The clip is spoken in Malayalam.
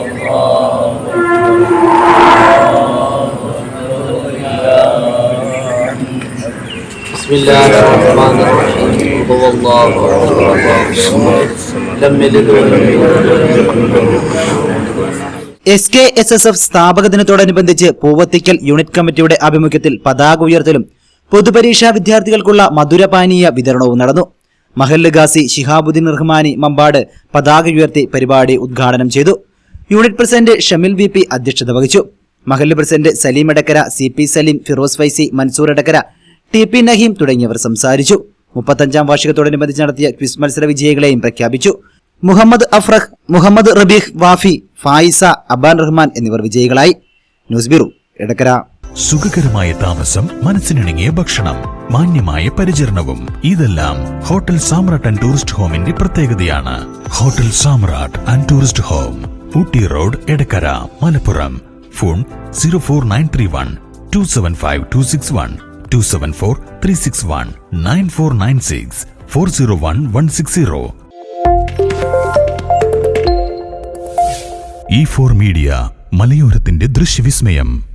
بسم الله الرحمن الرحيم هو الله لم S K S S F സ്ഥാപക ദിനത്തോടനുബന്ധിച്ച് പൂവത്തിക്കൽ യൂണിറ്റ് കമ്മിറ്റിയുടെ ആഭിമുഖ്യത്തിൽ പതാക ഉയർത്തലും പൊതുപരീക്ഷാ വിദ്യാർത്ഥികൾക്കുള്ള മധുരപാനീയ വിതരണവും നടന്നു. മഹല്ല് ഗാസി ഷിഹാബുദ്ദീൻ റഹ്മാനി മമ്പാട് പതാക ഉയർത്തി പരിപാടി ഉദ്ഘാടനം ചെയ്തു. Unit president Shamil V P അധ്യക്ഷത വഹിച്ചു. മഹല്ല് president Saleem Edakkara C P Saleem Firoz Faizy Mansoor Edakkara T P Naheem തുടങ്ങിയവർ സംസാരിച്ചു. മുപ്പത്തഞ്ചാം വാർഷികത്തോടനുബന്ധിച്ച് നടത്തിയ ക്വിസ് മത്സര വിജയികളെയും പ്രഖ്യാപിച്ചു. മുഹമ്മദ് അഫ്രഹ് മുഹമ്മദ് റബീഹ് വാഫി ഫായിസ അബാൻ റഹ്മാൻ എന്നിവർ വിജയികളായി. News bureau Edakkara. സുഖകരമായ താമസം മനസ്സിനിണങ്ങിയ ഭക്ഷണം മാന്യമായ പരിചരണവും. ഇതെല്ലാം ഹോട്ടൽ സാമ്രാട്ട് ആൻഡ് ടൂറിസ്റ്റ് ഹോമിന്റെ പ്രത്യേകതയാണ്. Hotel Samrat and tourist home. Ooty road Edakkara Malappuram. Phone zero four nine three one two seven five two six one two seven four three six one nine four nine six four zero one one six zero. E four media മലയോരത്തിന്റെ ദൃശ്യവിസ്മയം.